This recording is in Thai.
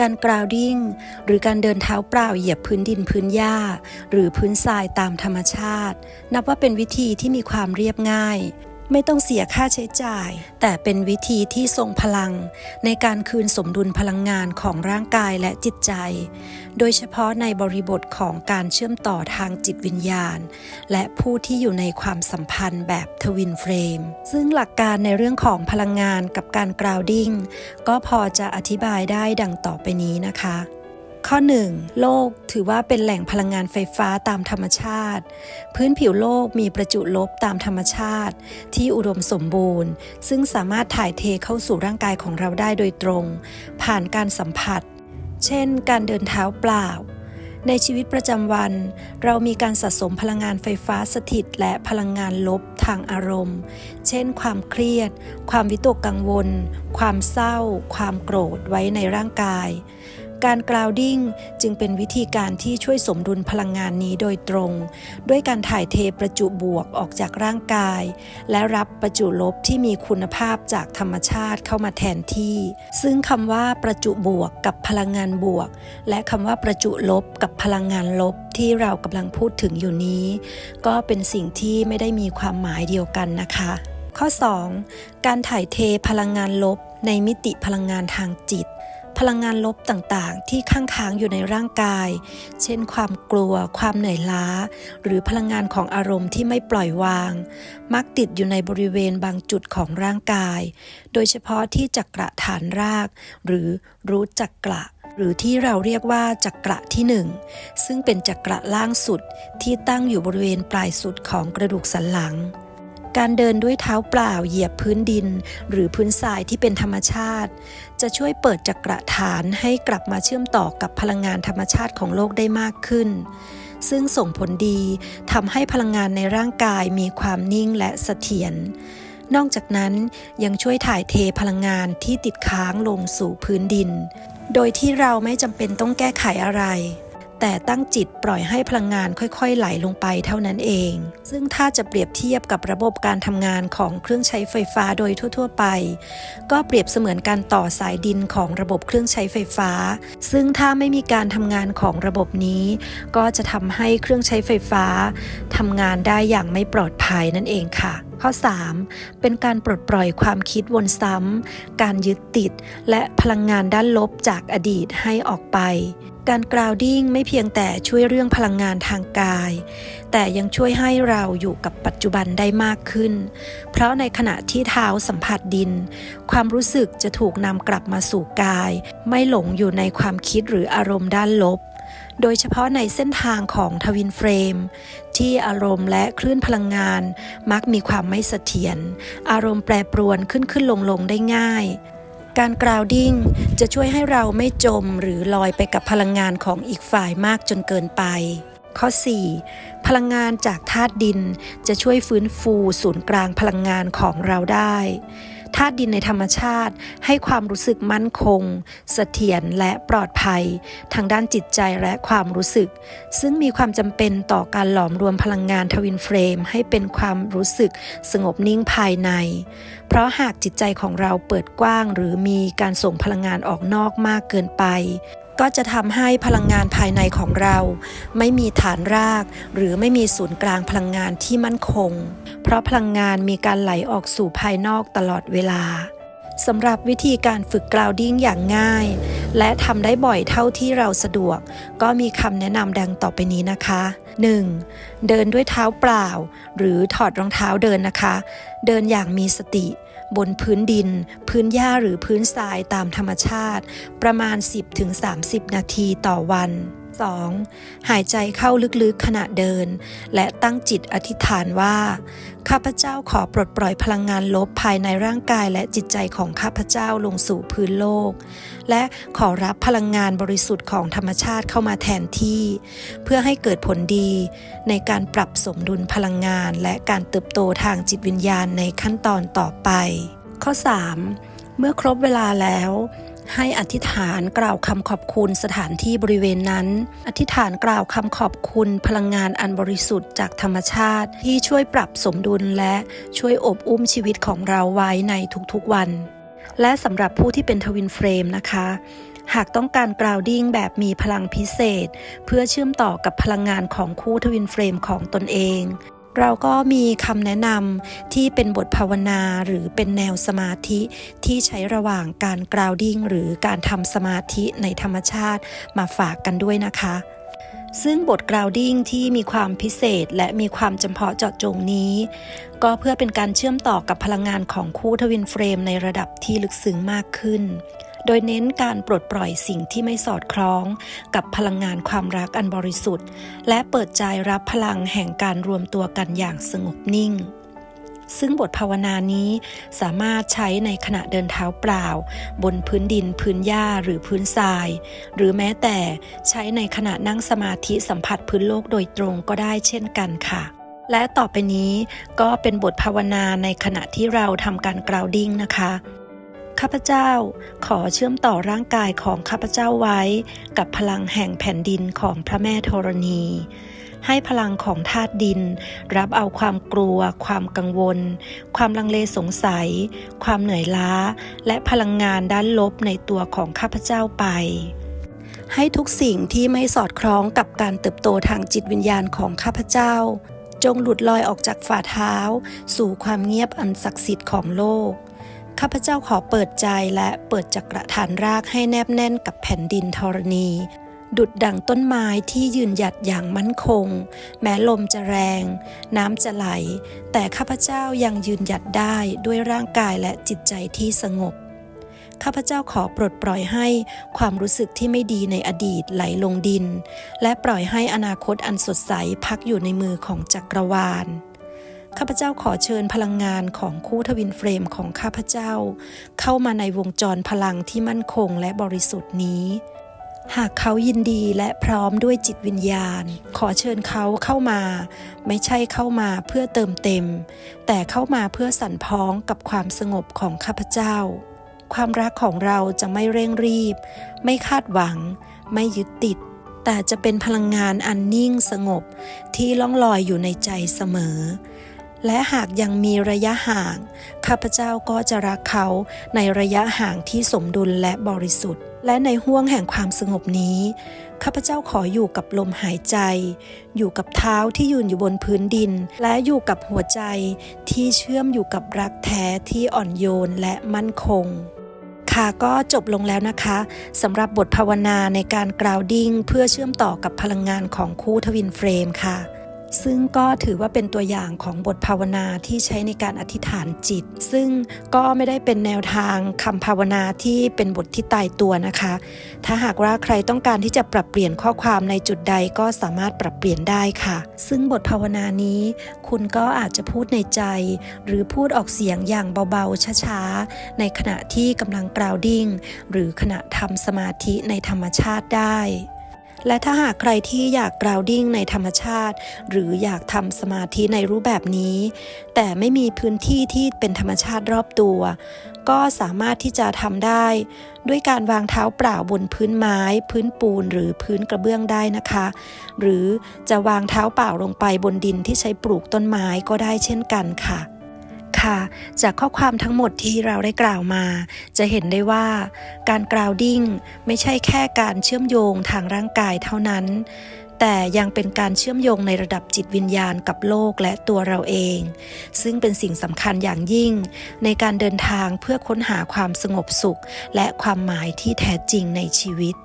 การกราวดิ้ง หรือการเดินเท้าเปล่าเหยียบพื้นดินพื้นหญ้า หรือพื้นทรายตามธรรมชาติ นับว่าเป็นวิธีที่มีความเรียบง่าย ไม่ต้องเสียค่าใช้จ่าย แต่เป็นวิธีที่ทรงพลัง ในการคืนสมดุลพลังงานของร่างกายและจิตใจ โดยเฉพาะในบริบทของการเชื่อมต่อทางจิตวิญญาณ และผู้ที่อยู่ในความสัมพันธ์แบบทวินเฟรม ซึ่งหลักการในเรื่องของพลังงานกับการกราวดิ้งก็พอจะอธิบายได้ดังต่อไปนี้นะคะ ข้อ 1. โลกถือว่าเป็นแหล่งพลังงานไฟฟ้าตามธรรมชาติ พื้นผิวโลกมีประจุลบตามธรรมชาติ ที่อุดมสมบูรณ์ ซึ่งสามารถถ่ายเทเข้าสู่ร่างกายของเราได้โดยตรง ผ่านการสัมผัส เช่น การเดินเท้าเปล่า ในชีวิตประจำวัน เรามีการสะสมพลังงานไฟฟ้าสถิต และพลังงานลบทางอารมณ์ เช่น ความเครียด ความวิตกกังวล ความเศร้า ความโกรธไว้ในร่างกาย การกราวดิ้งจึงเป็นวิธีการที่ช่วยสมดุลพลังงานนี้โดยตรง ด้วยการถ่ายเทประจุบวกออกจากร่างกาย และรับประจุลบที่มีคุณภาพจากธรรมชาติเข้ามาแทนที่ ซึ่งคำว่าประจุบวกกับพลังงานบวก และคำว่าประจุลบกับพลังงานลบที่เรากำลังพูดถึงอยู่นี้ ก็เป็นสิ่งที่ไม่ได้มีความหมายเดียวกันนะคะ ข้อ 2. การถ่ายเทพลังงานลบในมิติพลังงานทางจิต พลังงานลบต่างๆ ที่ข้างค้างอยู่ในร่างกาย เช่น ความกลัว ความเหนื่อยล้า หรือพลังงานของอารมณ์ที่ไม่ปล่อยวาง มักติดอยู่ในบริเวณบางจุดของร่างกาย โดยเฉพาะที่จักระฐานราก หรือรู้จักกระหรือที่เราเรียกว่าจักระที่หนึ่งซึ่งเป็นจักระล่างสุดที่ตั้งอยู่บริเวณปลายสุดของกระดูกสันหลัง การเดินด้วยเท้าเปล่าเหยียบพื้นดิน หรือพื้นทรายที่เป็นธรรมชาติ จะช่วยเปิดจักระฐานให้กลับมาเชื่อมต่อกับพลังงานธรรมชาติของโลกได้มากขึ้น ซึ่งส่งผลดีทำให้พลังงานในร่างกายมีความนิ่งและเสถียรนอกจากนั้นยังช่วยถ่ายเทพลังงานที่ติดค้างลงสู่พื้นดิน โดยที่เราไม่จำเป็นต้องแก้ไขอะไร แต่ตั้งจิตปล่อยให้พลังงานค่อยๆ ไหลลงไปเท่านั้นเอง ซึ่งถ้าจะเปรียบเทียบกับระบบการทำงานของเครื่องใช้ไฟฟ้าโดยทั่ว ๆ ไป ก็เปรียบเสมือนการต่อสายดินของระบบเครื่องใช้ไฟฟ้า ซึ่งถ้าไม่มีการทำงานของระบบนี้ ก็จะทำให้เครื่องใช้ไฟฟ้าทำงานได้อย่างไม่ปลอดภัยนั่นเองค่ะข้อ 3. เป็นการปลดปล่อยความคิดวนซ้ำ การยึดติด และพลังงานด้านลบจากอดีตให้ออกไป การกราวดิ้งไม่เพียงแต่ช่วยเรื่องพลังงานทางกาย แต่ยังช่วยให้เราอยู่กับปัจจุบันได้มากขึ้น เพราะในขณะที่เท้าสัมผัสดิน ความรู้สึกจะถูกนำกลับมาสู่กาย ไม่หลงอยู่ในความคิดหรืออารมณ์ด้านลบ โดยเฉพาะในเส้นทางของทวินเฟรม ที่อารมณ์และคลื่นพลังงาน มักมีความไม่เสถียร อารมณ์แปรปรวนขึ้นขึ้นลงลงได้ง่าย การกราวดิ้งจะช่วยให้เราไม่จมหรือลอยไปกับพลังงานของอีกฝ่ายมากจนเกินไป ข้อ 4. พลังงานจากธาตุดินจะช่วยฟื้นฟูศูนย์กลางพลังงานของเราได้ ธาตุดินในธรรมชาติ ให้ความรู้สึกมั่นคง เสถียรและปลอดภัย ทางด้านจิตใจและความรู้สึก ซึ่งมีความจำเป็นต่อการหลอมรวมพลังงานทวินเฟรม ให้เป็นความรู้สึกสงบนิ่งภายใน เพราะหากจิตใจของเราเปิดกว้าง หรือมีการส่งพลังงานออกนอกมากเกินไป ก็จะทำให้พลังงานภายในของเรา ไม่มีฐานราก หรือไม่มีศูนย์กลางพลังงานที่มั่นคง เพราะพลังงานมีการไหลออกสู่ภายนอกตลอดเวลาสำหรับวิธีการฝึกกราวดิ้งอย่างง่าย และทำได้บ่อยเท่าที่เราสะดวก ก็มีคำแนะนำดังต่อไปนี้นะคะ 1. เดินด้วยเท้าเปล่า หรือถอดรองเท้าเดินนะคะ เดินอย่างมีสติ บนพื้นดิน พื้นหญ้าหรือพื้นทรายตามธรรมชาติ ประมาณ 10-30 นาทีต่อวัน 2. หายใจเข้าลึกๆขณะเดิน และตั้งจิตอธิษฐานว่า ข้าพเจ้าขอปลดปล่อยพลังงานลบภายในร่างกายและจิตใจของข้าพเจ้าลงสู่พื้นโลก และขอรับพลังงานบริสุทธิ์ของธรรมชาติเข้ามาแทนที่ เพื่อให้เกิดผลดี ในการปรับสมดุลพลังงานและการเติบโตทางจิตวิญญาณในขั้นตอนต่อไป ข้อ 3. เมื่อครบเวลาแล้ว ให้อธิษฐานกล่าวคำขอบคุณสถานที่บริเวณนั้น อธิษฐานกล่าวคำขอบคุณพลังงานอันบริสุทธิ์จากธรรมชาติ ที่ช่วยปรับสมดุลและช่วยอบอุ้มชีวิตของเราไว้ในทุกๆวัน และสำหรับผู้ที่เป็นทวินเฟรมนะคะหากต้องการกราวดิ้งแบบมีพลังพิเศษ เพื่อเชื่อมต่อกับพลังงานของคู่ทวินเฟรมของตนเอง เราก็มีคำแนะนำที่เป็นบทภาวนาหรือเป็นแนวสมาธิที่ใช้ระหว่างการกราวดิ้งหรือการทำสมาธิในธรรมชาติมาฝากกันด้วยนะคะ ซึ่งบทกราวดิ้งที่มีความพิเศษและมีความจำเพาะเจาะจงนี้ ก็เพื่อเป็นการเชื่อมต่อกับพลังงานของคู่ทวินเฟรมในระดับที่ลึกซึ้งมากขึ้น โดยเน้นการปลดปล่อยสิ่งที่ไม่สอดคล้อง กับพลังงานความรักอันบริสุทธิ์ และเปิดใจรับพลังแห่งการรวมตัวกันอย่างสงบนิ่งซึ่งบทภาวนานี้สามารถใช้ในขณะเดินเท้าเปล่า บนพื้นดินพื้นหญ้าหรือพื้นทราย หรือแม้แต่ใช้ในขณะนั่งสมาธิสัมผัสพื้นโลกโดยตรงก็ได้เช่นกันค่ะ และต่อไปนี้ก็เป็นบทภาวนาในขณะที่เราทำการกราวดิ้งนะคะ ข้าพเจ้าขอเชื่อมต่อร่างกายของข้าพเจ้าไว้ กับพลังแห่งแผ่นดินของพระแม่ธรณี ให้พลังของธาตุดิน รับเอาความกลัว ความกังวล ความลังเลสงสัย ความเหนื่อยล้า และพลังงานด้านลบในตัวของข้าพเจ้าไปให้ทุกสิ่งที่ไม่สอดคล้องกับการเติบโตทางจิตวิญญาณของข้าพเจ้า จงหลุดลอยออกจากฝ่าเท้า สู่ความเงียบอันศักดิ์สิทธิ์ของโลก ข้าพเจ้าขอเปิดใจและเปิดจักระฐานรากให้แนบแน่นกับแผ่นดินธรณี ดุดดั่งต้นไม้ที่ยืนหยัดอย่างมั่นคง แม้ลมจะแรง น้ำจะไหล แต่ข้าพเจ้ายังยืนหยัดได้ด้วยร่างกายและจิตใจที่สงบข้าพเจ้าขอปลดปล่อยให้ความรู้สึกที่ไม่ดีในอดีตไหลลงดิน และปล่อยให้อนาคตอันสดใสพักอยู่ในมือของจักรวาล ข้าพเจ้าขอเชิญพลังงานของคู่ทวินเฟรมของข้าพเจ้า เข้ามาในวงจรพลังที่มั่นคงและบริสุทธิ์นี้ หากเขายินดีและพร้อมด้วยจิตวิญญาณ ขอเชิญเขาเข้ามา ไม่ใช่เข้ามาเพื่อเติมเต็ม แต่เข้ามาเพื่อสั่นพ้องกับความสงบของข้าพเจ้า ความรักของเราจะไม่เร่งรีบ ไม่คาดหวัง ไม่ยึดติดแต่จะเป็นพลังงานอันนิ่งสงบที่ล่องลอยอยู่ในใจเสมอ และหากยังมีระยะห่าง ข้าพเจ้าก็จะรักเขาในระยะห่างที่สมดุลและบริสุทธิ์ และในห้วงแห่งความสงบนี้ ข้าพเจ้าขออยู่กับลมหายใจ อยู่กับเท้าที่ยืนอยู่บนพื้นดิน และอยู่กับหัวใจที่เชื่อมอยู่กับรักแท้ที่อ่อนโยนและมั่นคงค่ะก็จบลงแล้วนะคะสำหรับบทภาวนาในการกราวดิ้งเพื่อเชื่อมต่อกับพลังงานของคู่ทวินเฟรมค่ะ ซึ่งก็ถือว่าเป็นตัวอย่างของบทภาวนาที่ใช้ในการอธิษฐานจิต ซึ่งก็ไม่ได้เป็นแนวทางคำภาวนาที่เป็นบทที่ตายตัวนะคะ ถ้าหากว่าใครต้องการที่จะปรับเปลี่ยนข้อความในจุดใดก็สามารถปรับเปลี่ยนได้ค่ะ ซึ่งบทภาวนานี้ คุณก็อาจจะพูดในใจ หรือพูดออกเสียงอย่างเบาๆช้าๆในขณะที่กำลังกราวดิ้งหรือขณะทำสมาธิในธรรมชาติได้ และถ้าหากใครที่อยากกราวดิ้งในธรรมชาติ หรืออยากทำสมาธิในรูปแบบนี้ แต่ไม่มีพื้นที่ที่เป็นธรรมชาติรอบตัว ก็สามารถที่จะทำได้ ด้วยการวางเท้าเปล่าบนพื้นไม้ พื้นปูนหรือพื้นกระเบื้องได้นะคะ หรือจะวางเท้าเปล่าลงไปบนดินที่ใช้ปลูกต้นไม้ก็ได้เช่นกันค่ะ ค่ะ จากข้อความทั้งหมดที่เราได้กล่าวมา จะเห็นได้ว่า การกราวดิ้งไม่ใช่แค่การเชื่อมโยงทางร่างกายเท่านั้น แต่ยังเป็นการเชื่อมโยงในระดับจิตวิญญาณกับโลกและตัวเราเอง ซึ่งเป็นสิ่งสำคัญอย่างยิ่ง ในการเดินทางเพื่อค้นหาความสงบสุข และความหมายที่แท้จริงในชีวิต